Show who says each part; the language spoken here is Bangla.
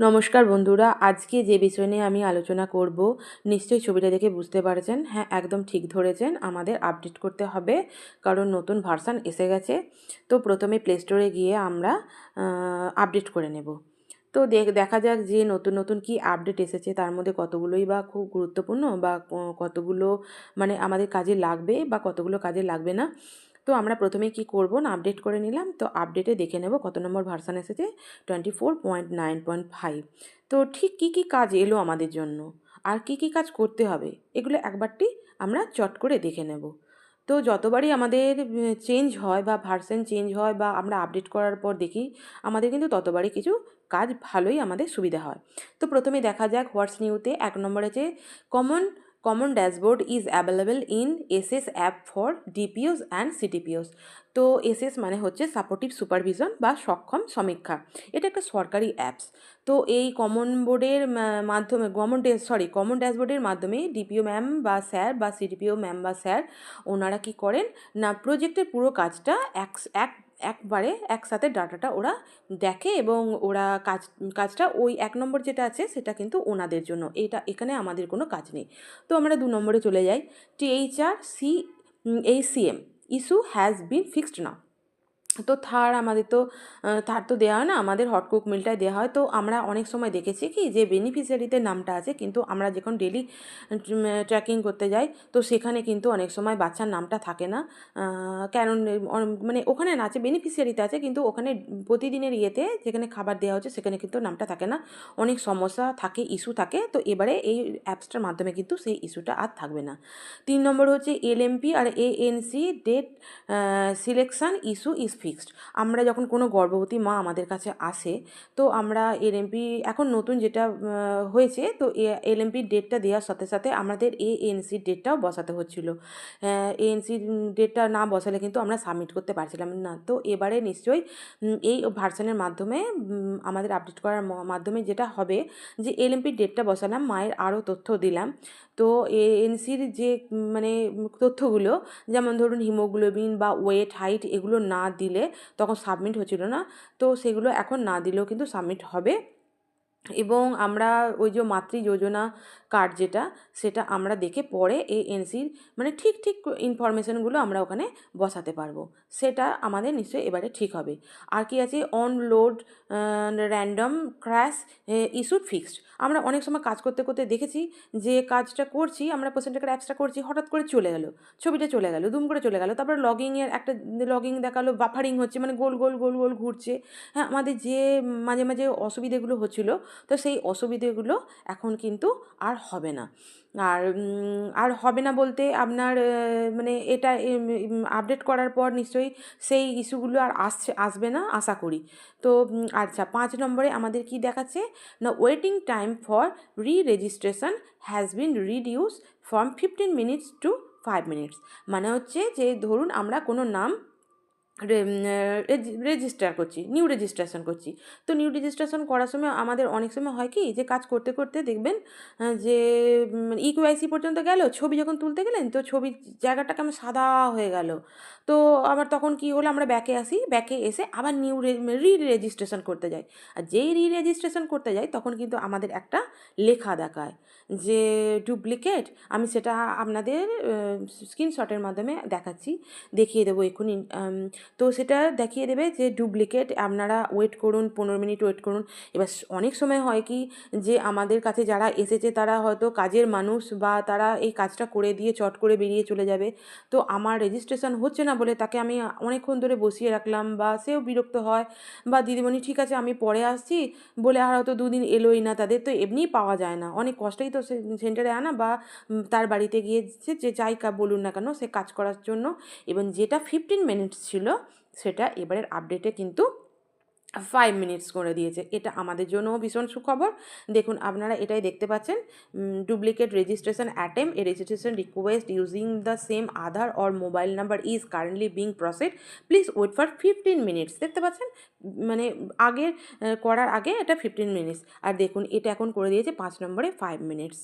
Speaker 1: নমস্কার বন্ধুরা, আজকে যে বিষয় নিয়ে আমি আলোচনা করব, নিশ্চয়ই ছবিটা দেখে বুঝতে পারছেন। হ্যাঁ একদম ঠিক ধরেছেন, আমাদের আপডেট করতে হবে, কারণ নতুন ভার্সান এসে গেছে। তো প্রথমে প্লে স্টোরে গিয়ে আমরা আপডেট করে নেব। তো দেখা যাক যে নতুন নতুন কি আপডেট এসেছে, তার মধ্যে কতগুলোই বা খুব গুরুত্বপূর্ণ বা কতগুলো মানে আমাদের কাজে লাগবে বা কতগুলো কাজে লাগবে না। তো আমরা প্রথমে কি করব? না আপডেট করে নিলাম। তো আপডেটে দেখে নেব কত নম্বর ভার্সান এসেছে twenty four point nine point five তো ঠিক কী কী কাজ এলো আমাদের জন্য? আর কি কি কাজ করতে হবে? এগুলো একবারটি আমরা চট করে দেখে নেব। তো যতবারই আমাদের চেঞ্জ হয় বা ভার্সন চেঞ্জ হয় বা আমরা আপডেট করার পর দেখি, আমাদের কিন্তু ততবারই কিছু কাজ ভালোই আমাদের সুবিধা হয়। তো প্রথমে দেখা যাক হোয়াটস নিউতে এক নম্বর আছে common common dashboard is available in SS app for DPOs and CTPOs তো এসএস মানে হচ্ছে সাপোর্টিভ সুপারভিশন বা সক্ষম সমীক্ষা। এটা একটা সরকারি অ্যাপস তো এই কমন বোর্ডের মাধ্যমে কমন সরি কমন ড্যাশবোর্ডের মাধ্যমে ডিপিও ম্যাম বা স্যার বা সিডিপিও ম্যাম বা স্যার ওনারা কি করেন? না প্রজেক্টের পুরো কাজটা এক এক একবারে একসাথে ডাটাটা ওরা দেখে এবং ওরা কাজ, কাজটা ওই এক নম্বর যেটা আছে সেটা কিন্তু ওনাদের জন্য। এটা এখানে আমাদের কোনো কাজ নেই। তো আমরা দু নম্বরে চলে যাই। THR C H C M, issue has been fixed না তো থার আমাদের তো থার তো দেওয়া হয় না, আমাদের হটকুক মিলটাই দেওয়া হয়। তো আমরা অনেক সময় দেখেছি কি যে বেনিফিশিয়ারিতে নামটা আছে, কিন্তু আমরা যখন ডেলি ট্র্যাকিং করতে যাই, তো সেখানে কিন্তু অনেক সময় বাচ্চার নামটা থাকে না। কারণ মানে ওখানে না, আছে বেনিফিশিয়ারিতে আছে, কিন্তু ওখানে প্রতিদিনের ইয়েতে যেখানে খাবার দেওয়া হচ্ছে, সেখানে কিন্তু নামটা থাকে না। অনেক সমস্যা থাকে ইস্যু থাকে, তো এবারে এই অ্যাপসটার মাধ্যমে কিন্তু সেই ইস্যুটা আর থাকবে না। তিন নম্বর হচ্ছে LMP R ANC date selection issue is fixed আমরা যখন কোনো গর্ভবতী মা আমাদের কাছে আসে, তো আমরা এলএমপি এখন নতুন যেটা হয়েছে, তো এলএমপির ডেটটা দেওয়ার সাথে সাথে আমাদের এ এএনসির ডেটটাও বসাতে হচ্ছিল। এএনসি ডেটটা না বসালে কিন্তু আমরা সাবমিট করতে পারছিলাম না। তো এবারে নিশ্চয়ই এই ভার্সানের মাধ্যমে আমাদের আপডেট করার মাধ্যমে যেটা হবে যে এলএমপির ডেটটা বসালাম, মায়ের আরও তথ্য দিলাম। তো এএনসির যে মানে তথ্যগুলো, যেমন ধরুন হিমোগ্লোবিন বা ওয়েট, হাইট, এগুলো না দিলে তখন সাবমিট হচ্ছিল না। তো সেগুলো এখন না দিলেও কিন্তু সাবমিট হবে। এবং আমরা ওই যে মাতৃ যোজনা কার্ড যেটা, সেটা আমরা দেখে পরে এই এনসির মানে ঠিক ঠিক ইনফরমেশানগুলো আমরা ওখানে বসাতে পারব। সেটা আমাদের নিশ্চয়ই এবারে ঠিক হবে। আর কি আছে? On load random crash issued fixed আমরা অনেক সময় কাজ করতে করতে দেখেছি যে কাজটা করছি, আমরা পার্সেন্টেকার অ্যাপসটা করছি, হঠাৎ করে চলে গেলো, ছবিটা চলে গেলো, দুম করে চলে গেলো, তারপরে লগিংয়ের একটা লগিং দেখাল বাফারিং হচ্ছে মানে গোল গোল গোল গোল ঘুরছে। হ্যাঁ আমাদের যে মাঝে মাঝে অসুবিধেগুলো হচ্ছিল, তো সেই অসুবিধেগুলো এখন কিন্তু আর হবে না। আর আর হবে না বলতে আপনার মানে এটা আপডেট করার পর নিশ্চয়ই সেই ইস্যুগুলো আর আসছে, আসবে না, আশা করি। তো আচ্ছা পাঁচ নম্বরে আমাদের কি দেখাচ্ছে? না waiting time for re registration has been reduce from fifteen minutes to five minutes মানে হচ্ছে যে, ধরুন আমরা কোনো নাম রেজিস্টার করছি, নিউ রেজিস্ট্রেশন করছি। তো নিউ রেজিস্ট্রেশন করার সময় আমাদের অনেক সময় হয় কি, যে কাজ করতে করতে দেখবেন যে ইকুআইসি পর্যন্ত গেল, ছবি যখন তুলতে গেলেন, তো ছবির জায়গাটা কেমন সাদা হয়ে গেল। তো আবার তখন কি হলো, আমরা ব্যাকে আসি ব্যাকে এসে আবার নিউ রি রেজিস্ট্রেশন করতে যাই। আর যেই রি রেজিস্ট্রেশন করতে যাই, তখন কিন্তু আমাদের একটা লেখা দেখায়, যে ডুপ্লিকেট আমি সেটা আপনাদের স্ক্রিনশটের মাধ্যমে দেখাচ্ছি, দেখিয়ে দেবো এক্ষুনি তো সেটা দেখিয়ে দেবে যে ডুপ্লিকেট আপনারা ওয়েট করুন, পনেরো মিনিট ওয়েট করুন। এবার অনেক সময় হয় কি যে আমাদের কাছে যারা এসেছে তারা হয়তো কাজের মানুষ বা তারা এই কাজটা করে দিয়ে, চট করে বেরিয়ে চলে যাবে। তো আমার রেজিস্ট্রেশন হচ্ছে না বলে তাকে আমি অনেকক্ষণ ধরে বসিয়ে রাখলাম বা সেও বিরক্ত হয় বা দিদিমণি ঠিক আছে আমি পরে আসছি বলে আর হয়তো দুদিন এলোই না তাদের। তো এমনিই পাওয়া যায় না। অনেক কষ্টেই তো সেন্টারে আনা বা তার বাড়িতে গিয়ে যে যাই বলুন না কেন সে কাজ করার জন্য। এবং যেটা ফিফটিন মিনিটস ছিল সেটা এবারের আপডেটে কিন্তু ফাইভ মিনিটস করে দিয়েছে। এটা আমাদের জন্যও ভীষণ সুখবর। দেখুন, আপনারা এটাই দেখতে পাচ্ছেন duplicate registration attempt a registration request using the same Aadhaar or mobile number is currently being processed please wait for fifteen minutes দেখতে পাচ্ছেন? মানে আগের করার আগে এটা ফিফটিন মিনিটস আর দেখুন, এটা এখন করে দিয়েছে পাঁচ নম্বরে ফাইভ মিনিটস